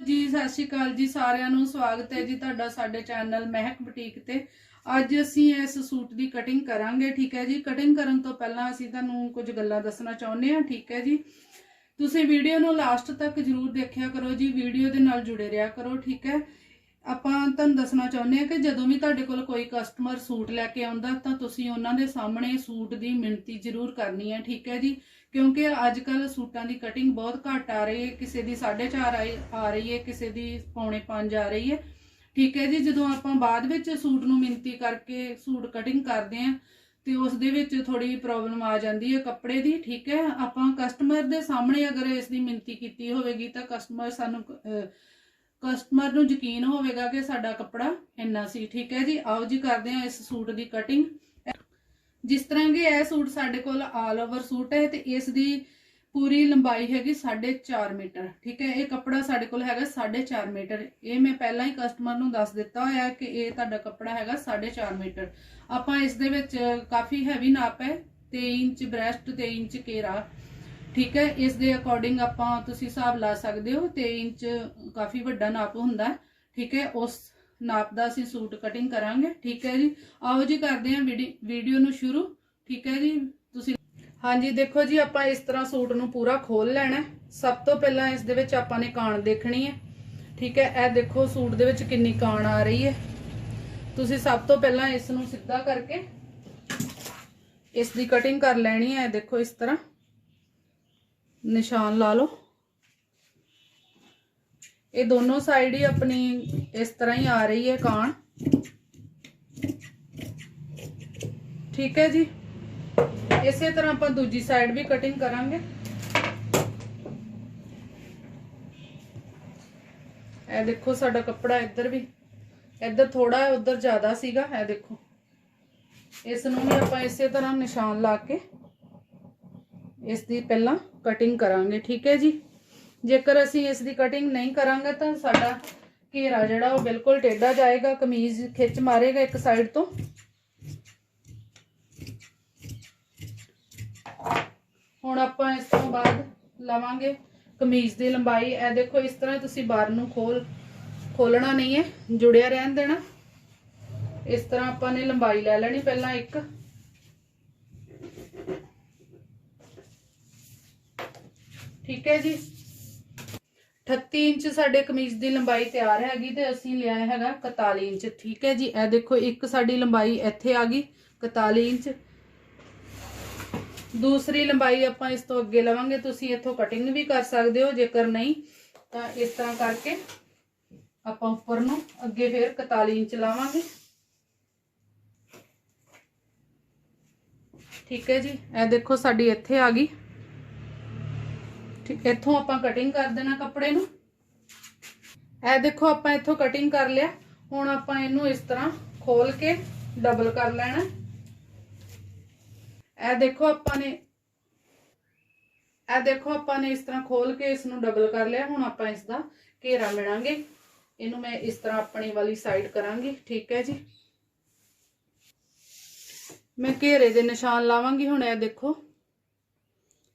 ਜੀ, ਸਤਿ ਸ਼੍ਰੀ ਅਕਾਲ ਜੀ, ਸਾਰਿਆਂ ਨੂੰ ਸਵਾਗਤ ਹੈ ਜੀ ਤੁਹਾਡਾ ਸਾਡੇ ਚੈਨਲ ਮਹਿਕ ਬੁਟੀਕ ਤੇ। ਅੱਜ ਅਸੀਂ ਇਸ ਸੂਟ ਦੀ ਕਟਿੰਗ ਕਰਾਂਗੇ, ਠੀਕ ਹੈ ਜੀ? ਕਟਿੰਗ ਕਰਨ ਤੋਂ ਪਹਿਲਾਂ ਅਸੀਂ ਤੁਹਾਨੂੰ ਕੁਝ ਗੱਲਾਂ ਦੱਸਣਾ ਚਾਹੁੰਦੇ ਹਾਂ, ਠੀਕ ਹੈ ਜੀ? ਤੁਸੀਂ ਵੀਡੀਓ ਨੂੰ ਲਾਸਟ ਤੱਕ ਜਰੂਰ ਦੇਖਿਆ ਕਰੋ ਜੀ, ਵੀਡੀਓ ਦੇ ਨਾਲ ਜੁੜੇ ਰਿਹਾ ਕਰੋ, ਠੀਕ ਹੈ? ਆਪਾਂ ਤੁਹਾਨੂੰ ਦੱਸਣਾ ਚਾਹੁੰਦੇ ਹਾਂ ਕਿ ਜਦੋਂ ਵੀ ਤੁਹਾਡੇ ਕੋਲ ਕੋਈ ਕਸਟਮਰ ਸੂਟ ਲੈ ਕੇ ਆਉਂਦਾ, ਤਾਂ ਤੁਸੀਂ ਉਹਨਾਂ ਦੇ ਸਾਹਮਣੇ ਸੂਟ ਦੀ ਮਿਣਤੀ ਜ਼ਰੂਰ ਕਰਨੀ ਹੈ, ਠੀਕ ਹੈ ਜੀ? ਕਿਉਂਕਿ ਅੱਜ ਕੱਲ ਸੂਟਾਂ ਦੀ ਕਟਿੰਗ ਬਹੁਤ ਘੱਟ ਆ ਰਹੀ ਹੈ, ਕਿਸੇ ਦੀ 4.5 ਆਈ- ਆ ਰਹੀ ਹੈ, ਕਿਸੇ ਦੀ ਪੌਣੇ 5 ਆ ਰਹੀ ਹੈ। ਠੀਕ ਹੈ ਜੀ, ਜਦੋਂ ਆਪਾਂ ਬਾਅਦ ਵਿੱਚ ਸੂਟ ਨੂੰ ਮਿਣਤੀ ਕਰਕੇ ਸੂਟ ਕਟਿੰਗ ਕਰਦੇ ਆਂ ਤੇ ਉਸ ਦੇ ਵਿੱਚ ਥੋੜੀ ਪ੍ਰੋਬਲਮ ਆ ਜਾਂਦੀ ਹੈ ਕੱਪੜੇ ਦੀ, ਠੀਕ ਹੈ। ਆਪਾਂ ਕਸਟਮਰ ਦੇ ਸਾਹਮਣੇ ਅਗਰ ਇਸ ਦੀ ਮਿਣਤੀ ਕੀਤੀ ਹੋਵੇਗੀ ਤਾਂ ਕਸਟਮਰ ਸਾਨੂੰ ਕਸਟਮਰ ਨੂੰ ਯਕੀਨ ਹੋਵੇਗਾ ਕਿ ਸਾਡਾ ਕੱਪੜਾ ਇੰਨਾ ਸੀ। ਠੀਕ ਹੈ ਜੀ, ਆਓ ਜੀ ਕਰਦੇ ਹਾਂ ਇਸ ਸੂਟ ਦੀ ਕਟਿੰਗ ਜਿਸ ਤਰ੍ਹਾਂ ਕਿ ਇਹ ਸੂਟ ਸਾਡੇ ਕੋਲ ਆਲ ਓਵਰ ਸੂਟ ਹੈ ਤੇ ਇਸ ਦੀ ਪੂਰੀ ਲੰਬਾਈ ਹੈਗੀ 4.5 ਮੀਟਰ, ਠੀਕ ਹੈ? ਇਹ ਕੱਪੜਾ ਸਾਡੇ ਕੋਲ ਹੈਗਾ 4.5 ਮੀਟਰ। ਇਹ ਮੈਂ ਪਹਿਲਾਂ ਹੀ ਕਸਟਮਰ ਨੂੰ ਦੱਸ ਦਿੱਤਾ ਹੋਇਆ ਕਿ ਇਹ ਤੁਹਾਡਾ ਕੱਪੜਾ ਹੈਗਾ 4.5 ਮੀਟਰ। ਆਪਾਂ ਇਸ ਦੇ ਵਿੱਚ ਕਾਫੀ ਹੈਵੀ ਨਾਪ ਹੈ 23 ਇੰਚ ਬ੍ਰੈਸਟ 23 ਇੰਚ ਘੇਰਾ, ਠੀਕ ਹੈ? ਇਸ ਦੇ ਅਕੋਰਡਿੰਗ ਆਪਾਂ ਤੁਸੀਂ ਹਿਸਾਬ ਲਾ ਸਕਦੇ ਹੋ 23 ਇੰਚ ਕਾਫੀ ਵੱਡਾ ਨਾਪ ਹੁੰਦਾ ਹੈ ਠੀਕ ਹੈ? ਉਸ ਨਾਪ ਦਾ ਅਸੀਂ ਸੂਟ ਕਟਿੰਗ ਕਰਾਂਗੇ, ਠੀਕ ਹੈ ਜੀ? ਆਓ ਜੀ, ਕਰਦੇ ਹਾਂ ਵੀਡੀਓ ਨੂੰ ਸ਼ੁਰੂ, ਠੀਕ ਹੈ ਜੀ? ਤੁਸੀਂ ਹਾਂਜੀ, ਦੇਖੋ ਜੀ, ਆਪਾਂ ਇਸ ਤਰ੍ਹਾਂ ਸੂਟ ਨੂੰ ਪੂਰਾ ਖੋਲ ਲੈਣਾ ਸਭ ਤੋਂ ਪਹਿਲਾਂ ਇਸ ਦੇ ਵਿੱਚ ਆਪਾਂ ਨੇ ਕਾਣ ਦੇਖਣੀ ਹੈ। ਠੀਕ ਹੈ, ਇਹ ਦੇਖੋ ਸੂਟ ਦੇ ਵਿੱਚ ਕਿੰਨੀ ਕਾਣ ਆ ਰਹੀ ਹੈ। ਤੁਸੀਂ ਸਭ ਤੋਂ ਪਹਿਲਾਂ ਇਸ ਨੂੰ ਸਿੱਧਾ ਕਰਕੇ ਇਸ ਦੀ ਕਟਿੰਗ ਕਰ ਲੈਣੀ ਹੈ। ਇਹ ਦੇਖੋ ਇਸ ਤਰ੍ਹਾਂ। ਨਿਸ਼ਾਨ ਲਾ ਲਓ। ਇਹ ਦੋਨੋਂ ਸਾਈਡ ਹੀ ਆਪਣੀ ਇਸ ਤਰ੍ਹਾਂ ਹੀ ਆ ਰਹੀ ਹੈ ਕਾਣ ਠੀਕ ਹੈ ਜੀ ਇਸੇ ਤਰ੍ਹਾਂ ਆਪਾਂ ਦੂਜੀ ਸਾਈਡ ਵੀ ਕਟਿੰਗ ਕਰਾਂਗੇ ਇਹ ਦੇਖੋ ਸਾਡਾ ਕੱਪੜਾ ਇੱਧਰ ਵੀ ਇੱਧਰ ਥੋੜਾ ਹੈ ਉੱਧਰ ਜ਼ਿਆਦਾ ਸੀਗਾ ਇਹ ਦੇਖੋ ਇਸ ਨੂੰ ਵੀ ਆਪਾਂ ਇਸੇ ਤਰ੍ਹਾਂ ਨਿਸ਼ਾਨ ਲਾ ਕੇ ਇਸ ਦੀ ਪਹਿਲਾਂ ਕਟਿੰਗ ਕਰਾਂਗੇ ਠੀਕ ਹੈ ਜੀ ਜੇਕਰ ਅਸੀਂ ਇਸ ਦੀ ਕਟਿੰਗ ਨਹੀਂ ਕਰਾਂਗੇ ਤਾਂ ਸਾਡਾ ਘੇਰਾ ਜਿਹੜਾ ਉਹ ਬਿਲਕੁਲ ਟੇਢਾ ਜਾਏਗਾ, ਕਮੀਜ਼ ਖਿੱਚ ਮਾਰੇਗਾ ਇੱਕ ਸਾਈਡ ਤੋਂ। ਹੁਣ ਆਪਾਂ ਇਸ ਤੋਂ ਬਾਅਦ ਲਵਾਂਗੇ ਕਮੀਜ਼ ਦੀ ਲੰਬਾਈ। ਇਹ ਦੇਖੋ, ਇਸ ਤਰ੍ਹਾਂ ਤੁਸੀਂ ਬਾਰ ਨੂੰ ਖੋਲ, ਖੋਲਣਾ ਨਹੀਂ ਹੈ, ਜੁੜਿਆ ਰਹਿਣ ਦੇਣਾ। ਇਸ ਤਰ੍ਹਾਂ ਆਪਾਂ ਨੇ ਲੰਬਾਈ ਲੈ ਲੈਣੀ ਪਹਿਲਾਂ ਇੱਕ। ਠੀਕ ਹੈ ਜੀ? 38 ਇੰਚ ਸਾਡੇ ਕਮੀਜ਼ ਦੀ ਲੰਬਾਈ ਤਿਆਰ ਹੈਗੀ ਤੇ ਅਸੀਂ ਲਿਆ ਹੈਗਾ 41 ਇੰਚ। ਠੀਕ ਹੈ ਜੀ, ਇਹ ਦੇਖੋ ਇੱਕ ਸਾਡੀ ਲੰਬਾਈ ਇੱਥੇ ਆ ਗਈ 41 ਇੰਚ। ਦੂਸਰੀ ਲੰਬਾਈ ਆਪਾਂ ਇਸ ਤੋਂ ਅੱਗੇ ਲਵਾਂਗੇ, ਤੁਸੀਂ ਇੱਥੋਂ ਕਟਿੰਗ ਵੀ ਕਰ ਸਕਦੇ ਹੋ, ਜੇਕਰ ਨਹੀਂ, ਤਾਂ ਇਸ ਤਰ੍ਹਾਂ ਕਰਕੇ ਆਪਾਂ ਉੱਪਰ ਨੂੰ ਅੱਗੇ ਫੇਰ 41 ਇੰਚ ਲਾਵਾਂਗੇ। ਠੀਕ ਹੈ ਜੀ, ਇਹ ਦੇਖੋ ਸਾਡੀ ਇੱਥੇ ਆ ਗਈ। ਠੀਕ, ਇੱਥੋਂ ਆਪਾਂ ਕਟਿੰਗ ਕਰ ਦੇਣਾ ਕੱਪੜੇ ਨੂੰ। ਇਹ ਦੇਖੋ, ਆਪਾਂ ਇੱਥੋਂ ਕਟਿੰਗ ਕਰ ਲਿਆ। ਹੁਣ ਆਪਾਂ ਇਹਨੂੰ ਇਸ ਤਰ੍ਹਾਂ ਖੋਲ ਕੇ ਡਬਲ ਕਰ ਲੈਣਾ। ਇਹ ਦੇਖੋ, ਆਪਾਂ ਨੇ ਇਹ ਦੇਖੋ, ਆਪਾਂ ਨੇ ਇਸ ਤਰ੍ਹਾਂ ਖੋਲ ਕੇ ਇਸ ਨੂੰ ਡਬਲ ਕਰ ਲਿਆ। ਹੁਣ ਆਪਾਂ ਇਸ ਦਾ ਘੇਰਾ ਮਿਣਾਂਗੇ ਇਹਨੂੰ ਮੈਂ ਇਸ ਤਰ੍ਹਾਂ ਆਪਣੀ ਵਾਲੀ ਸਾਈਡ ਕਰਾਂਗੀ। ਠੀਕ ਹੈ ਜੀ। ਮੈਂ ਘੇਰੇ ਦੇ ਨਿਸ਼ਾਨ ਲਾਵਾਂਗੀ। ਹੁਣ ਇਹ ਦੇਖੋ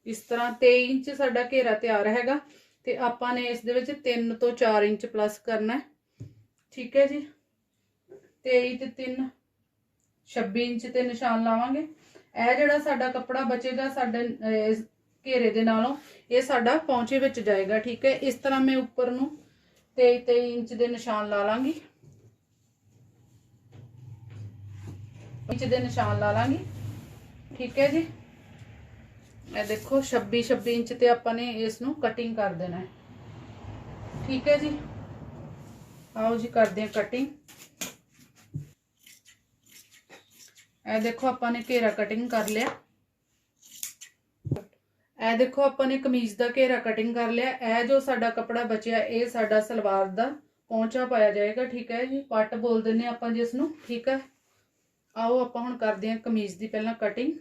ਇਸ ਤਰ੍ਹਾਂ 23 ਇੰਚ ਸਾਡਾ ਘੇਰਾ ਤਿਆਰ ਹੈਗਾ ਤੇ ਆਪਾਂ ਨੇ ਇਸ ਦੇ ਵਿੱਚ 3 ਤੋਂ 4 ਇੰਚ ਪਲੱਸ ਕਰਨਾ ਹੈ। ਠੀਕ ਹੈ ਜੀ? 23 ਤੇ 3 26 ਇੰਚ ਤੇ ਨਿਸ਼ਾਨ ਲਾਵਾਂਗੇ। ਇਹ ਜਿਹੜਾ ਸਾਡਾ ਕੱਪੜਾ ਬਚੇਗਾ ਸਾਡੇ ਘੇਰੇ ਦੇ ਨਾਲੋਂ, ਇਹ ਸਾਡਾ ਪੌਂਚੇ ਵਿੱਚ ਜਾਏਗਾ। ਠੀਕ ਹੈ? ਇਸ ਤਰ੍ਹਾਂ ਮੈਂ ਉੱਪਰ ਨੂੰ 23 23 ਇੰਚ ਦੇ ਨਿਸ਼ਾਨ ਲਾ ਲਾਂਗੀ। ਇੰਚ ਦੇ ਨਿਸ਼ਾਨ ਲਾ ਲਾਂਗੀ। ਠੀਕ ਹੈ ਜੀ? ਇਹ ਦੇਖੋ 26 26 ਇੰਚ ਤੇ ਆਪਾਂ ਨੇ ਇਸ ਨੂੰ ਕਟਿੰਗ ਕਰ ਦੇਣਾ ਹੈ। ਠੀਕ ਹੈ ਜੀ? ਆਓ ਜੀ, ਕਰਦੇ ਹਾਂ ਕਟਿੰਗ ਇਹ ਦੇਖੋ, ਆਪਾਂ ਨੇ ਘੇਰਾ ਕਟਿੰਗ ਕਰ ਲਿਆ। ਇਹ ਦੇਖੋ, ਆਪਾਂ ਨੇ ਕਮੀਜ਼ ਦਾ ਘੇਰਾ ਕਟਿੰਗ ਕਰ ਲਿਆ। ਇਹ ਜੋ ਸਾਡਾ ਕੱਪੜਾ ਬਚਿਆ, ਇਹ ਸਾਡਾ ਸਲਵਾਰ ਦਾ ਪਹੁੰਚਾ ਪਾਇਆ ਜਾਏਗਾ, ਠੀਕ ਹੈ ਜੀ? ਪੱਟ ਬੋਲ ਦਿੰਨੇ ਆਪਾਂ ਜਿਸ ਨੂੰ ਠੀਕ ਹੈ? ਆਓ, ਆਪਾਂ ਹੁਣ ਕਰਦੇ ਹਾਂ ਕਮੀਜ਼ ਦੀ ਪਹਿਲਾਂ ਕਟਿੰਗ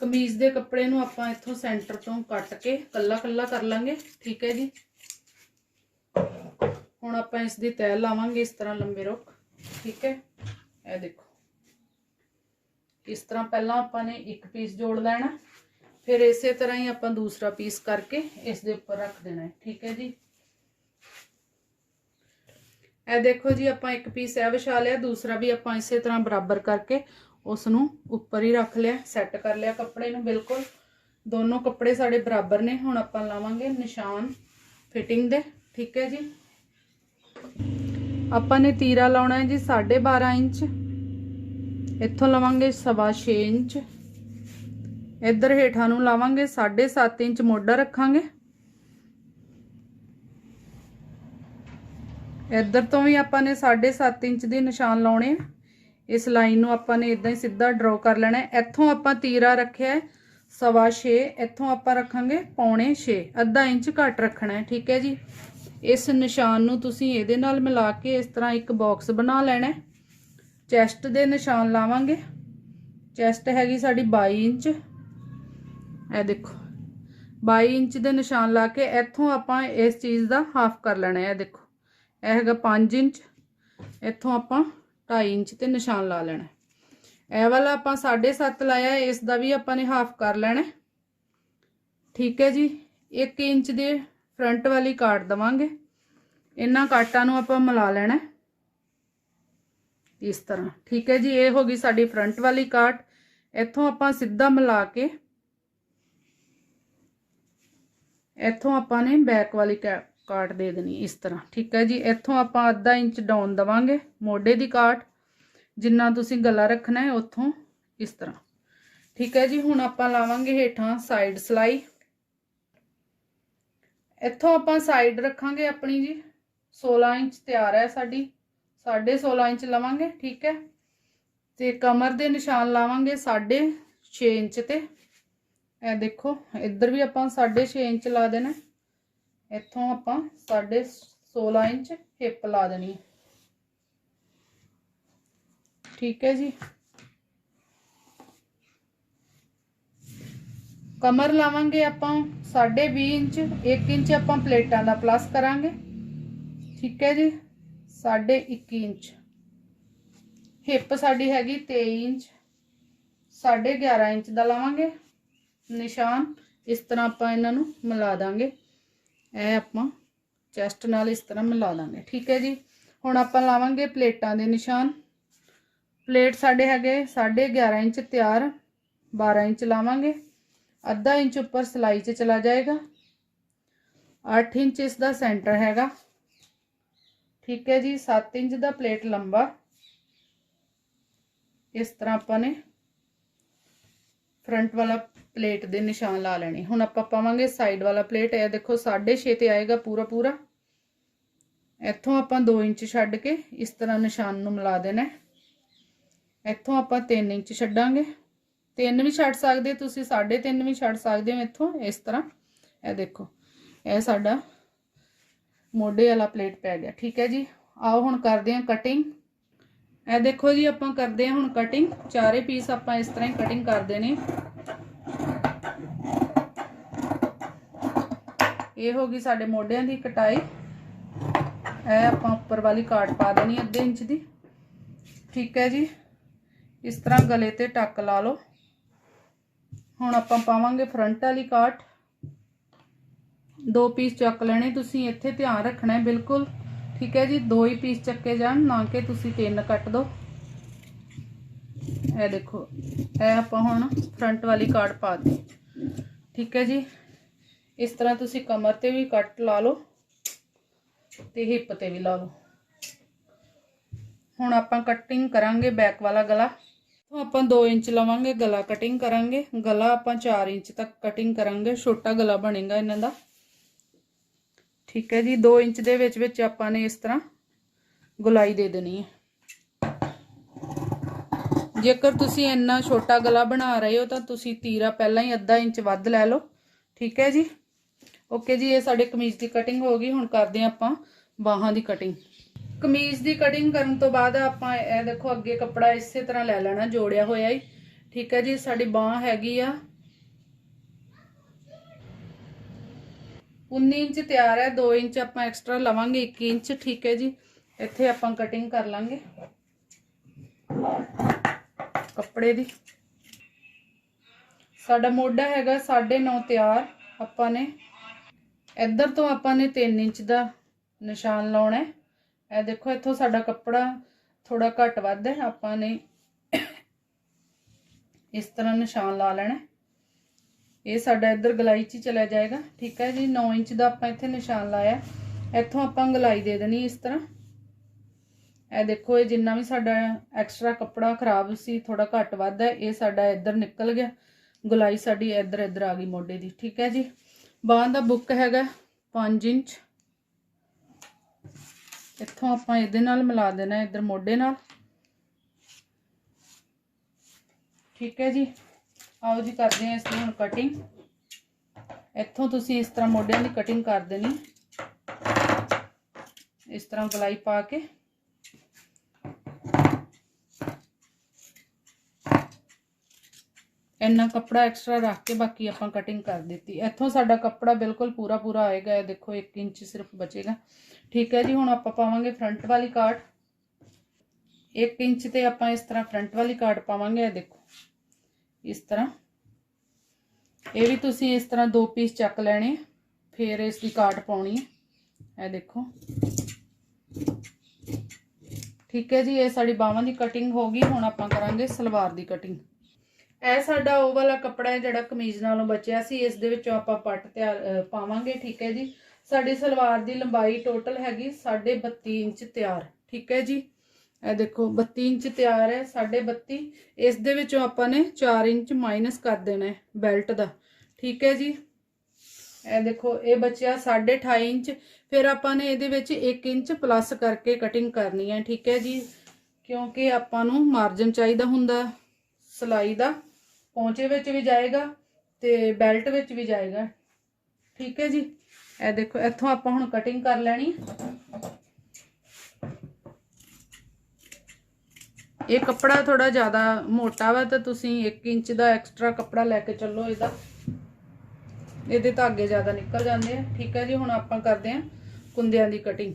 ਕਮੀਜ਼ ਦੇ ਕੱਪੜੇ ਨੂੰ ਆਪਾਂ ਇੱਥੋਂ ਸੈਂਟਰ ਤੋਂ ਕੱਟ ਕੇ ਕੱਲਾ ਕੱਲਾ ਕਰ ਲਾਂਗੇ, ਠੀਕ ਹੈ ਜੀ? ਹੁਣ ਆਪਾਂ ਇਸ ਦੀ ਤੈਅ ਲਾਵਾਂਗੇ ਇਸ ਤਰ੍ਹਾਂ ਲੰਬੇ ਰੁੱਖ, ਠੀਕ ਹੈ? ਇਹ ਦੇਖੋ। ਇਸ ਤਰ੍ਹਾਂ ਪਹਿਲਾਂ ਆਪਾਂ ਨੇ ਇੱਕ ਪੀਸ ਜੋੜ ਲੈਣਾ, ਫਿਰ ਇਸੇ ਤਰ੍ਹਾਂ ਹੀ ਆਪਾਂ ਦੂਸਰਾ ਪੀਸ ਕਰਕੇ ਇਸ ਦੇ ਉੱਪਰ ਰੱਖ ਦੇਣਾ ਹੈ, ਠੀਕ ਹੈ ਜੀ? ਇਹ ਦੇਖੋ ਜੀ, ਆਪਾਂ ਇੱਕ ਪੀਸ ਇਹ ਵਿਛਾ ਲਿਆ, ਦੂਸਰਾ ਵੀ ਆਪਾਂ ਇਸੇ ਤਰ੍ਹਾਂ ਬਰਾਬਰ ਕਰਕੇ ਉਸ ਨੂੰ ਉੱਪਰ ਹੀ ਰੱਖ ਲਿਆ ਸੈੱਟ ਕਰ ਲਿਆ ਕੱਪੜੇ ਨੂੰ ਬਿਲਕੁਲ। ਦੋਨੋਂ ਕੱਪੜੇ ਸਾਡੇ ਬਰਾਬਰ ਨੇ, ਹੁਣ ਆਪਾਂ ਲਾਵਾਂਗੇ ਨਿਸ਼ਾਨ ਫਿਟਿੰਗ ਦੇ, ਠੀਕ ਹੈ ਜੀ? ਆਪਾਂ ਨੇ ਤੀਰਾ ਲਾਉਣਾ ਹੈ ਜੀ 12.5 ਇੰਚ। ਇੱਥੋਂ ਲਵਾਂਗੇ ਸਵਾ ਛੇ ਇੰਚ। ਇੱਧਰ ਹੇਠਾਂ ਨੂੰ ਲਾਵਾਂਗੇ 7.5 ਇੰਚ ਮੋਢਾ ਰੱਖਾਂਗੇ। ਇੱਧਰ ਤੋਂ ਵੀ ਆਪਾਂ ਨੇ 7.5 ਇੰਚ ਦੇ ਨਿਸ਼ਾਨ ਲਾਉਣੇ ਆ। ਇਸ ਲਾਈਨ ਨੂੰ ਆਪਾਂ ਨੇ ਇਦਾਂ ਹੀ ਸਿੱਧਾ ਡਰਾ ਕਰ ਲੈਣਾ ਹੈ। ਇੱਥੋਂ ਆਪਾਂ ਤੀਰਾ ਰੱਖਿਆ ਹੈ, ਸਵਾ ਛੇ, ਇੱਥੋਂ ਆਪਾਂ ਰੱਖਾਂਗੇ ਪੌਣੇ 6 ਅੱਧਾ ਇੰਚ ਘੱਟ ਰੱਖਣਾ ਹੈ, ਠੀਕ ਹੈ ਜੀ। ਇਸ ਨਿਸ਼ਾਨ ਨੂੰ ਤੁਸੀਂ ਇਹਦੇ ਨਾਲ ਮਿਲਾ ਕੇ ਇਸ ਤਰ੍ਹਾਂ ਇੱਕ ਬਾਕਸ ਬਣਾ ਲੈਣਾ ਚੈਸਟ ਦੇ ਨਿਸ਼ਾਨ ਲਾਵਾਂਗੇ। ਚੈਸਟ ਹੈਗੀ ਸਾਡੀ 22 ਇੰਚ। ਇਹ ਦੇਖੋ 22 ਇੰਚ ਦੇ ਨਿਸ਼ਾਨ ਲਾ ਕੇ ਇੱਥੋਂ ਆਪਾਂ ਇਸ ਚੀਜ਼ ਦਾ ਹਾਫ ਕਰ ਲੈਣਾ ਹੈ, ਇਹ ਦੇਖੋ। ਇਹ ਹੈਗਾ 5 ਇੰਚ। ਇੱਥੋਂ ਆਪਾਂ 2.5 ਇੰਚ ਤੇ ਨਿਸ਼ਾਨ ਲਾ ਲੈਣਾ। ਇਹ ਵਾਲਾ ਆਪਾਂ 7.5 ਲਾਇਆ, ਇਸ ਦਾ ਵੀ ਆਪਾਂ ਨੇ ਹਾਫ ਕਰ ਲੈਣਾ। ਠੀਕ ਹੈ ਜੀ 1 ਇੰਚ ਦੇ ਫਰੰਟ ਵਾਲੀ ਕਾਟ ਦਵਾਂਗੇ। ਇਹਨਾਂ ਕਾਟਾਂ ਨੂੰ ਆਪਾਂ ਮਿਲਾ ਲੈਣਾ ਇਸ ਤਰ੍ਹਾਂ, ਠੀਕ ਹੈ ਜੀ, ਇਹ ਹੋ ਗਈ ਸਾਡੀ ਫਰੰਟ ਵਾਲੀ ਕਾਟ। ਇੱਥੋਂ ਆਪਾਂ ਸਿੱਧਾ ਮਿਲਾ ਕੇ, ਇੱਥੋਂ ਆਪਾਂ ਨੇ ਬੈਕ ਵਾਲੀ ਕਾ- ਕਾਟ ਦੇ ਦੇਣੀ ਇਸ ਤਰ੍ਹਾਂ। ਠੀਕ ਹੈ ਜੀ, ਇੱਥੋਂ ਆਪਾਂ ਅੱਧਾ ਇੰਚ ਡਾਊਨ ਦਵਾਂਗੇ, ਮੋਢੇ ਦੀ ਕਾਟ ਜਿੰਨਾ ਤੁਸੀਂ ਗਲਾ ਰੱਖਣਾ ਹੈ ਉੱਥੋਂ, ਇਸ ਤਰ੍ਹਾਂ। ਠੀਕ ਹੈ ਜੀ, ਹੁਣ ਆਪਾਂ ਲਾਵਾਂਗੇ ਹੇਠਾਂ ਸਾਈਡ ਸਲਾਈ। ਇੱਥੋਂ ਆਪਾਂ ਸਾਈਡ ਰੱਖਾਂਗੇ ਆਪਣੀ ਜੀ 16 ਇੰਚ ਤਿਆਰ ਹੈ ਸਾਡੀ 16.5 ਇੰਚ ਲਵਾਂਗੇ, ਠੀਕ ਹੈ। ਤੇ ਕਮਰ ਦੇ ਨਿਸ਼ਾਨ ਲਾਵਾਂਗੇ 6.5 ਇੰਚ ਤੇ। ਇਹ ਦੇਖੋ, ਇੱਧਰ ਵੀ ਆਪਾਂ 6.5 ਇੰਚ ਲਾ ਦੇਣਾ। ਇੱਥੋਂ ਆਪਾਂ 16 ਇੰਚ ਹਿੱਪ ਲਾ ਦੇਣੀ ਠੀਕ ਹੈ ਜੀ। ਕਮਰ ਲਾਵਾਂਗੇ ਆਪਾਂ 20.5 ਇੰਚ 1 ਇੰਚ ਆਪਾਂ ਪਲੇਟਾਂ ਦਾ ਪਲੱਸ ਕਰਾਂਗੇ। ਠੀਕ ਹੈ ਜੀ 21 ਇੰਚ। ਹਿੱਪ ਸਾਡੀ ਹੈਗੀ 23 ਇੰਚ 11.5 ਇੰਚ ਦਾ ਲਾਵਾਂਗੇ। ਨਿਸ਼ਾਨ, ਇਸ ਤਰ੍ਹਾਂ ਆਪਾਂ ਇਹਨਾਂ ਨੂੰ ਮਿਲਾ ਦਾਂਗੇ। ਇਹ ਆਪਾਂ ਚੈਸਟ ਨਾਲ ਇਸ ਤਰ੍ਹਾਂ ਮਿਲਾ ਦਾਂਗੇ ਠੀਕ ਹੈ ਜੀ? ਹੁਣ ਆਪਾਂ ਲਾਵਾਂਗੇ ਪਲੇਟਾਂ ਦੇ ਨਿਸ਼ਾਨ। ਪਲੇਟ ਸਾਡੇ ਹੈਗੇ 11.5 ਇੰਚ ਤਿਆਰ 12 ਇੰਚ ਲਾਵਾਂਗੇ। ਅੱਧਾ ਇੰਚ ਉੱਪਰ ਸਲਾਈ 'ਚ ਚਲਾ ਜਾਏਗਾ। 8 ਇੰਚ ਇਸ ਦਾ ਸੈਂਟਰ ਹੈਗਾ। ਠੀਕ ਹੈ ਜੀ 7 ਇੰਚ ਦਾ ਪਲੇਟ ਲੰਬਾ। ਇਸ ਤਰ੍ਹਾਂ ਆਪਾਂ ਨੇ ਫਰੰਟ ਵਾਲਾ ਪਲੇਟ ਦੇ ਨਿਸ਼ਾਨ ਲਾ ਲੈਣੇ। ਹੁਣ ਆਪਾਂ ਪਾਵਾਂਗੇ ਸਾਈਡ ਵਾਲਾ ਪਲੇਟ, ਇਹ ਦੇਖੋ 6.5 ਤੇ ਆਏਗਾ ਪੂਰਾ ਪੂਰਾ। ਇੱਥੋਂ ਆਪਾਂ 2 ਇੰਚ ਛੱਡ ਕੇ ਇਸ ਤਰ੍ਹਾਂ ਨਿਸ਼ਾਨ ਨੂੰ ਮਿਲਾ ਦੇਣਾ ਇੱਥੋਂ ਆਪਾਂ 3 ਇੰਚ ਛੱਡਾਂਗੇ। 3 ਵੀ ਛੱਡ ਸਕਦੇ, ਤੁਸੀਂ 3.5 ਵੀ ਛੱਡ ਸਕਦੇ ਹੋ ਇੱਥੋਂ, ਇਸ ਤਰ੍ਹਾਂ। ਇਹ ਦੇਖੋ, ਇਹ ਸਾਡਾ ਮੋਢੇ ਵਾਲਾ ਪਲੇਟ ਪੈ ਗਿਆ। ਠੀਕ ਹੈ ਜੀ, ਆਓ ਹੁਣ ਕਰਦੇ ਹਾਂ ਕਟਿੰਗ ਇਹ ਦੇਖੋ ਜੀ, ਆਪਾਂ ਕਰਦੇ ਹਾਂ ਹੁਣ ਕਟਿੰਗ ਚਾਰੇ ਪੀਸ ਆਪਾਂ ਇਸ ਤਰ੍ਹਾਂ ਹੀ ਕਟਿੰਗ ਕਰਦੇ ਨੇ। ਇਹ ਹੋ ਗਈ ਸਾਡੇ ਮੋਢਿਆਂ ਦੀ ਕਟਾਈ। ਇਹ ਆਪਾਂ ਉੱਪਰ ਵਾਲੀ ਕਾਟ ਪਾ ਦੇਣੀ ਅੱਧੇ ਇੰਚ ਦੀ। ਠੀਕ ਹੈ ਜੀ। ਇਸ ਤਰ੍ਹਾਂ ਗਲੇ ਤੇ ਟੱਕ ਲਾ ਲਓ। ਹੁਣ ਆਪਾਂ ਪਾਵਾਂਗੇ ਫਰੰਟ ਵਾਲੀ ਕਾਟ। ਦੋ ਪੀਸ ਚੱਕ ਲੈਣੇ, ਤੁਸੀਂ ਇੱਥੇ ਧਿਆਨ ਰੱਖਣਾ ਹੈ, ਬਿਲਕੁਲ। ਠੀਕ ਹੈ ਜੀ, ਦੋ ਹੀ ਪੀਸ ਚੱਕੇ ਜਾਣ, ਨਾ ਕਿ ਤੁਸੀਂ ਤਿੰਨ ਕੱਟ ਦਿਓ ਇਹ ਦੇਖੋ, ਇਹ ਆਪਾਂ ਹੁਣ ਫਰੰਟ ਵਾਲੀ ਕਾਟ ਪਾ ਦਿੱਤੀ। ਠੀਕ ਹੈ ਜੀ। ਇਸ ਤਰ੍ਹਾਂ ਤੁਸੀਂ ਕਮਰ ਤੇ ਵੀ ਕੱਟ ਲਾ ਲਓ ਤੇ ਹਿੱਪ ਤੇ ਵੀ ਲਾ ਲਓ। ਹੁਣ ਆਪਾਂ ਕਟਿੰਗ ਕਰਾਂਗੇ ਬੈਕ ਵਾਲਾ ਗਲਾ। ਤੋਂ ਆਪਾਂ 2 ਇੰਚ ਲਵਾਂਗੇ, ਗਲਾ ਕਟਿੰਗ ਕਰਾਂਗੇ। ਗਲਾ ਆਪਾਂ 4 ਇੰਚ ਤੱਕ ਕਟਿੰਗ ਕਰਾਂਗੇ, ਛੋਟਾ ਗਲਾ ਬਣੇਗਾ ਇਹਨਾਂ ਦਾ। ਠੀਕ ਹੈ ਜੀ 2 ਇੰਚ ਦੇ ਵਿੱਚ ਵਿੱਚ ਆਪਾਂ ਨੇ ਇਸ ਤਰ੍ਹਾਂ ਗੁਲਾਈ ਦੇ ਦੇਣੀ ਹੈ। ਜੇਕਰ ਤੁਸੀਂ ਇੰਨਾ ਛੋਟਾ ਗਲਾ ਬਣਾ ਰਹੇ ਹੋ ਤਾਂ ਤੁਸੀਂ ਤੀਰਾ ਪਹਿਲਾਂ ਹੀ ਅੱਧਾ ਇੰਚ ਵੱਧ ਲੈ ਲਓ। ਠੀਕ ਹੈ ਜੀ। ਓਕੇ ਜੀ, ਇਹ ਸਾਡੇ ਕਮੀਜ਼ ਦੀ ਕਟਿੰਗ ਹੋ ਗਈ, ਹੁਣ ਕਰਦੇ ਹਾਂ ਆਪਾਂ ਬਾਹਾਂ ਦੀ ਕਟਿੰਗ ਕਮੀਜ਼ ਦੀ ਕਟਿੰਗ ਕਰਨ ਤੋਂ ਬਾਅਦ ਆਪਾਂ ਇਹ ਦੇਖੋ, ਅੱਗੇ ਕੱਪੜਾ ਇਸੇ ਤਰ੍ਹਾਂ ਲੈ ਲੈਣਾ, ਜੋੜਿਆ ਹੋਇਆ ਹੀ। ਠੀਕ ਹੈ ਜੀ, ਸਾਡੀ ਬਾਹ ਹੈਗੀ ਆ। 19 ਇੰਚ ਤਿਆਰ ਹੈ 2 ਇੰਚ ਆਪਾਂ ਐਕਸਟਰਾ ਲਵਾਂਗੇ 21 ਇੰਚ, ਠੀਕ ਹੈ ਜੀ। ਇੱਥੇ ਆਪਾਂ ਕਟਿੰਗ ਕਰ ਲਾਂਗੇ। ਕੱਪੜੇ ਦੀ। ਸਾਡਾ ਮੋਢਾ ਹੈਗਾ 9.5 ਤਿਆਰ, ਆਪਾਂ ਨੇ ਇੱਧਰ ਤੋਂ ਆਪਾਂ ਨੇ 3 ਇੰਚ ਦਾ ਨਿਸ਼ਾਨ ਲਾਉਣਾ ਹੈ। ਇਹ ਦੇਖੋ, ਇੱਥੋਂ ਸਾਡਾ ਕੱਪੜਾ ਥੋੜਾ ਘੱਟ ਵੱਧ ਹੈ। ਆਪਾਂ ਨੇ ਇਸ ਤਰ੍ਹਾਂ ਨਿਸ਼ਾਨ ਲਾ ਲੈਣਾ ਇਹ ਸਾਡਾ ਇੱਧਰ ਗਲਾਈ 'ਚ ਹੀ ਚਲਾ ਜਾਏਗਾ। ਠੀਕ ਹੈ ਜੀ 9 ਇੰਚ ਦਾ ਆਪਾਂ ਇੱਥੇ ਨਿਸ਼ਾਨ ਲਾਇਆ ਇੱਥੋਂ ਆਪਾਂ ਗਲਾਈ ਦੇ ਦੇਣੀ ਇਸ ਤਰ੍ਹਾਂ। ਇਹ ਦੇਖੋ, ਇਹ ਜਿੰਨਾ ਵੀ ਸਾਡਾ ਐਕਸਟਰਾ ਕੱਪੜਾ ਖਰਾਬ ਸੀ ਥੋੜਾ ਘੱਟ ਵੱਧ ਹੈ। ਇਹ ਸਾਡਾ ਇੱਧਰ ਨਿਕਲ ਗਿਆ। ਗਲਾਈ ਸਾਡੀ ਇੱਧਰ ਇੱਧਰ ਆ ਗਈ ਮੋਢੇ ਦੀ। ਠੀਕ ਹੈ ਜੀ। ਬਾਹਾਂ ਦਾ ਬੁੱਕ ਹੈਗਾ 5 ਇੰਚ। ਇੱਥੋਂ ਆਪਾਂ ਇਹਦੇ ਨਾਲ ਮਿਲਾ ਦੇਣਾ, ਇੱਧਰ ਮੋਢੇ ਨਾਲ। ਠੀਕ ਹੈ ਜੀ। ਆਓ ਜੀ ਕਰਦੇ ਹਾਂ ਇਸ ਦੀ ਹੁਣ ਕਟਿੰਗ ਇੱਥੋਂ ਤੁਸੀਂ ਇਸ ਤਰ੍ਹਾਂ ਮੋਢਿਆਂ ਦੀ ਕਟਿੰਗ ਕਰ ਦੇਣੀ। ਇਸ ਤਰ੍ਹਾਂ ਗਲਾਈ ਪਾ ਕੇ। ਇੰਨਾ ਕੱਪੜਾ ਐਕਸਟਰਾ ਰੱਖ ਕੇ ਬਾਕੀ ਆਪਾਂ ਕਟਿੰਗ ਕਰ ਦਿੱਤੀ। ਇੱਥੋਂ ਸਾਡਾ ਕੱਪੜਾ ਬਿਲਕੁਲ ਪੂਰਾ ਪੂਰਾ ਆਏਗਾ, ਇਹ ਦੇਖੋ 1 ਇੰਚ ਸਿਰਫ ਬਚੇਗਾ। ਠੀਕ ਹੈ ਜੀ, ਹੁਣ ਆਪਾਂ ਪਾਵਾਂਗੇ ਫਰੰਟ ਵਾਲੀ ਕਾਟ 1 ਇੰਚ ਤੇ ਆਪਾਂ ਇਸ ਤਰ੍ਹਾਂ ਫਰੰਟ ਵਾਲੀ ਕਾਟ ਪਾਵਾਂਗੇ, ਇਹ ਦੇਖੋ। ਇਸ ਤਰ੍ਹਾਂ। ਇਹ ਵੀ ਤੁਸੀਂ ਇਸ ਤਰ੍ਹਾਂ ਦੋ ਪੀਸ ਚੱਕ ਲੈਣੇ, ਫਿਰ ਇਸ ਦੀ ਕਾਟ ਪਾਉਣੀ ਹੈ। ਇਹ ਦੇਖੋ। ਠੀਕ ਹੈ ਜੀ, ਇਹ ਸਾਡੀ ਬਾਹਾਂ ਦੀ ਕਟਿੰਗ ਹੋ ਗਈ, ਹੁਣ ਆਪਾਂ ਕਰਾਂਗੇ ਸਲਵਾਰ ਦੀ ਕਟਿੰਗ ਇਹ ਸਾਡਾ ਉਹ ਵਾਲਾ ਕੱਪੜਾ ਹੈ ਜਿਹੜਾ ਕਮੀਜ਼ ਨਾਲੋਂ ਬਚਿਆ ਸੀ, ਇਸ ਦੇ ਵਿੱਚੋਂ ਆਪਾਂ ਪੱਟ ਤਿਆਰ ਪਾਵਾਂਗੇ, ਠੀਕ ਹੈ ਜੀ। ਸਾਡੀ ਸਲਵਾਰ ਦੀ ਲੰਬਾਈ ਟੋਟਲ ਹੈਗੀ 32.5 ਇੰਚ ਤਿਆਰ, ਠੀਕ ਹੈ ਜੀ। ਇਹ ਦੇਖੋ 32 ਇੰਚ ਤਿਆਰ ਹੈ 32.5 ਇਸ ਦੇ ਵਿੱਚੋਂ ਆਪਾਂ ਨੇ 4 ਇੰਚ ਮਾਈਨਸ ਕਰ ਦੇਣਾ ਹੈ ਬੈਲਟ ਦਾ, ਠੀਕ ਹੈ ਜੀ। ਇਹ ਦੇਖੋ, ਇਹ ਬਚਿਆ 28.5 ਇੰਚ। ਫਿਰ ਆਪਾਂ ਨੇ ਇਹਦੇ ਵਿੱਚ 1 ਇੰਚ ਪਲੱਸ ਕਰਕੇ ਕਟਿੰਗ ਕਰਨੀ ਹੈ, ਠੀਕ ਹੈ ਜੀ। ਕਿਉਂਕਿ ਆਪਾਂ ਨੂੰ ਮਾਰਜਨ ਚਾਹੀਦਾ ਹੁੰਦਾ, ਸਲਾਈ ਦਾ। ਪੌਂਚੇ ਵਿੱਚ ਵੀ ਜਾਏਗਾ ਤੇ ਬੈਲਟ ਵਿੱਚ ਵੀ ਜਾਏਗਾ। ਠੀਕ ਹੈ ਜੀ? ਇਹ ਦੇਖੋ, ਇੱਥੋਂ ਆਪਾਂ ਹੁਣ ਕਟਿੰਗ ਕਰ ਲੈਣੀ। ਇਹ ਕੱਪੜਾ ਥੋੜਾ ਜ਼ਿਆਦਾ ਮੋਟਾ ਵਾ ਤਾਂ ਤੁਸੀਂ 1 ਇੰਚ ਦਾ ਐਕਸਟਰਾ ਕੱਪੜਾ ਲੈ ਕੇ ਚੱਲੋ ਇਹਦਾ। ਇਹਦੇ ਧਾਗੇ ਜ਼ਿਆਦਾ ਨਿਕਲ ਜਾਂਦੇ ਆ। ਠੀਕ ਹੈ ਜੀ, ਹੁਣ ਆਪਾਂ ਕਰਦੇ ਆ ਕੁੰਦਿਆਂ ਦੀ ਕਟਿੰਗ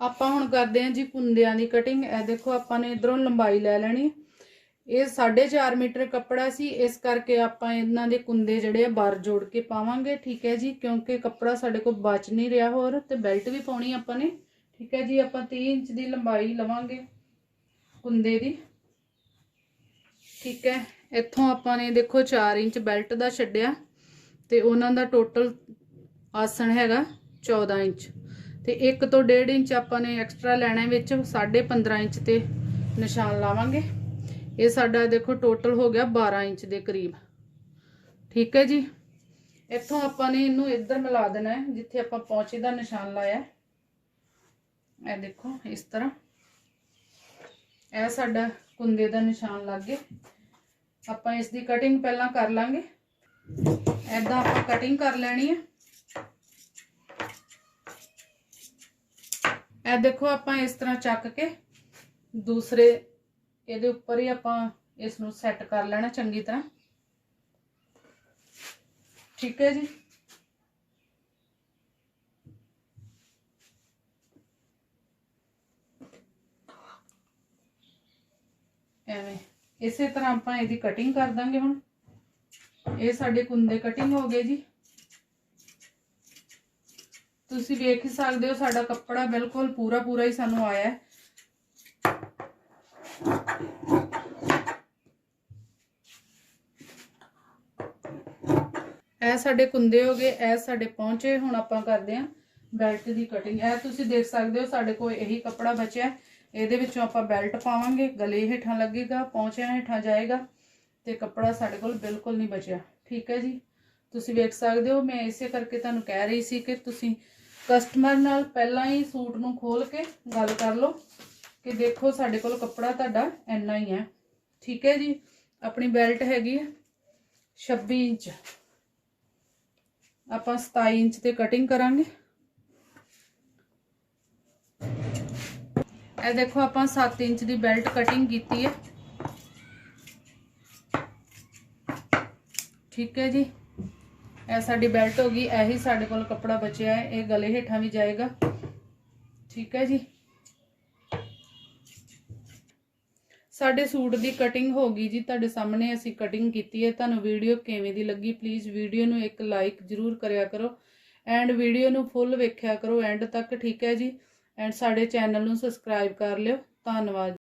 ਆਪਾਂ ਹੁਣ ਕਰਦੇ ਆ ਜੀ ਕੁੰਦਿਆਂ ਦੀ ਕਟਿੰਗ ਇਹ ਦੇਖੋ, ਆਪਾਂ ਨੇ ਇਧਰੋਂ ਲੰਬਾਈ ਲੈ ਲੈਣੀ। ਇਹ 4.5 ਮੀਟਰ ਕੱਪੜਾ ਸੀ, ਇਸ ਕਰਕੇ ਆਪਾਂ ਇਹਨਾਂ ਦੇ ਕੁੰਦੇ ਜਿਹੜੇ ਆ ਬਾਰ ਜੋੜ ਕੇ ਪਾਵਾਂਗੇ, ਠੀਕ ਹੈ ਜੀ? ਕਿਉਂਕਿ ਕੱਪੜਾ ਸਾਡੇ ਕੋਲ ਬਚ ਨਹੀਂ ਰਿਹਾ ਹੋਰ ਤੇ ਬੈਲਟ ਵੀ ਪਾਉਣੀ ਆਪਾਂ ਨੇ, ਠੀਕ ਹੈ ਜੀ? ਆਪਾਂ 30 ਇੰਚ ਦੀ ਲੰਬਾਈ ਲਵਾਂਗੇ ਕੁੰਦੇ ਦੀ, ਠੀਕ ਹੈ? ਇੱਥੋਂ ਆਪਾਂ ਨੇ ਦੇਖੋ 4 ਇੰਚ ਬੈਲਟ ਦਾ ਛੱਡਿਆ ਤੇ ਉਹਨਾਂ ਦਾ ਟੋਟਲ ਆਸਣ ਹੈਗਾ 14 ਇੰਚ ਤੇ 1 ਤੋਂ 1.5 ਇੰਚ ਆਪਾਂ ਨੇ ਐਕਸਟਰਾ ਲੈਣਾ ਵਿੱਚ 15.5 ਇੰਚ ਤੇ ਨਿਸ਼ਾਨ ਲਾਵਾਂਗੇ। ਇਹ ਸਾਡਾ ਦੇਖੋ ਟੋਟਲ ਹੋ ਗਿਆ 12 ਇੰਚ ਦੇ ਕਰੀਬ। ਠੀਕ ਹੈ ਜੀ? ਇੱਥੋਂ ਆਪਾਂ ਨੇ ਇਹਨੂੰ ਇੱਧਰ ਮਿਲਾ ਦੇਣਾ ਹੈ, ਜਿੱਥੇ ਆਪਾਂ ਪੌਂਚੇ ਦਾ ਨਿਸ਼ਾਨ ਲਾਇਆ ਇਹ ਦੇਖੋ, ਇਸ ਤਰ੍ਹਾਂ। ਇਹ ਸਾਡਾ ਕੁੰਦੇ ਦਾ ਨਿਸ਼ਾਨ ਲੱਗ ਗਿਆ। ਆਪਾਂ ਇਸ ਦੀ ਕਟਿੰਗ ਪਹਿਲਾਂ ਕਰ ਲਾਂਗੇ। ਐਦਾਂ ਆਪਾਂ ਕਟਿੰਗ ਕਰ ਲੈਣੀ ਹੈ। ਇਹ ਦੇਖੋ ਆਪਾਂ ਇਸ ਤਰ੍ਹਾਂ ਚੱਕ ਕੇ ਦੂਸਰੇ ਇਹਦੇ ਉੱਪਰ ਹੀ ਆਪਾਂ ਇਸ ਨੂੰ ਸੈੱਟ ਕਰ ਲੈਣਾ ਚੰਗੀ ਤਰ੍ਹਾਂ। ਠੀਕ ਹੈ ਜੀ? ਐਵੇਂ। ਇਸੇ ਤਰ੍ਹਾਂ ਆਪਾਂ ਇਹਦੀ ਕਟਿੰਗ ਕਰ ਦਾਂਗੇ ਹੁਣ। ਇਹ ਸਾਡੇ ਕੁੰਦੇ ਕਟਿੰਗ ਹੋ ਗਏ ਜੀ। ਤੁਸੀਂ ਵੇਖ ਸਕਦੇ ਹੋ ਸਾਡਾ ਕੱਪੜਾ ਬਿਲਕੁਲ ਪੂਰਾ ਪੂਰਾ ਹੀ ਸਾਨੂੰ ਆਇਆ ਹੈ। ਇਹ ਸਾਡੇ ਕੁੰਦੇ ਹੋ ਗਏ ਇਹ ਸਾਡੇ ਪਹੁੰਚੇ, ਹੁਣ ਆਪਾਂ ਕਰਦੇ ਹਾਂ ਬੈਲਟ ਦੀ ਕਟਿੰਗ ਇਹ ਤੁਸੀਂ ਦੇਖ ਸਕਦੇ ਹੋ, ਸਾਡੇ ਕੋਲ ਇਹੀ ਕੱਪੜਾ ਬਚਿਆ। ਇਹਦੇ ਵਿੱਚੋਂ ਆਪਾਂ ਬੈਲਟ ਪਾਵਾਂਗੇ, ਗਲੇ ਹੇਠਾਂ ਲੱਗੇਗਾ, ਪਹੁੰਚਿਆਂ ਹੇਠਾਂ ਜਾਏਗਾ ਤੇ ਕੱਪੜਾ ਸਾਡੇ ਕੋਲ ਬਿਲਕੁਲ ਨਹੀਂ ਬਚਿਆ। ਠੀਕ ਹੈ ਜੀ? ਤੁਸੀਂ ਵੇਖ ਸਕਦੇ ਹੋ, ਮੈਂ ਇਸੇ ਕਰਕੇ ਤੁਹਾਨੂੰ ਕਹਿ ਰਹੀ ਸੀ ਕਿ ਤੁਸੀਂ ਕਸਟਮਰ ਨਾਲ ਪਹਿਲਾਂ ਹੀ ਸੂਟ ਨੂੰ ਖੋਲ ਕੇ ਗੱਲ ਕਰ ਲਓ ਕਿ ਦੇਖੋ ਸਾਡੇ ਕੋਲ ਕੱਪੜਾ ਤੁਹਾਡਾ ਇੰਨਾ ਹੀ ਹੈ। ਠੀਕ ਹੈ ਜੀ? ਆਪਣੀ ਬੈਲਟ ਹੈਗੀ ਹੈ 26 ਇੰਚ। ਆਪਾਂ 27 ਇੰਚ ਤੇ ਕਟਿੰਗ ਕਰਾਂਗੇ। ਇਹ ਦੇਖੋ ਆਪਾਂ 7 ਇੰਚ ਦੀ ਬੈਲਟ ਕਟਿੰਗ ਕੀਤੀ ਹੈ। ਠੀਕ ਹੈ ਜੀ। ਇਹ ਸਾਡੀ ਬੈਲਟ ਹੋ ਗਈ, ਇਹੀ ਸਾਡੇ ਕੋਲ ਕੱਪੜਾ ਬਚਿਆ ਹੈ, ਇਹ ਗਲੇ ਹੇਠਾਂ ਵੀ ਜਾਏਗਾ। ਠੀਕ ਹੈ ਜੀ। ਸਾਡੇ ਸੂਟ ਦੀ ਕਟਿੰਗ ਹੋ ਗਈ ਜੀ, ਤੁਹਾਡੇ ਸਾਹਮਣੇ ਅਸੀਂ ਕਟਿੰਗ ਕੀਤੀ ਹੈ। ਤੁਹਾਨੂੰ ਵੀਡੀਓ ਕਿਵੇਂ ਦੀ ਲੱਗੀ ਪਲੀਜ਼ ਵੀਡੀਓ ਨੂੰ ਇੱਕ ਲਾਈਕ ਜ਼ਰੂਰ ਕਰਿਆ ਕਰੋ ਐਂਡ ਵੀਡੀਓ ਨੂੰ ਫੁੱਲ ਵੇਖਿਆ ਕਰੋ ਐਂਡ ਤੱਕ, ਠੀਕ ਹੈ ਜੀ? ਐਂਡ ਸਾਡੇ ਚੈਨਲ ਨੂੰ ਸਬਸਕ੍ਰਾਈਬ ਕਰ ਲਿਓ। ਧੰਨਵਾਦ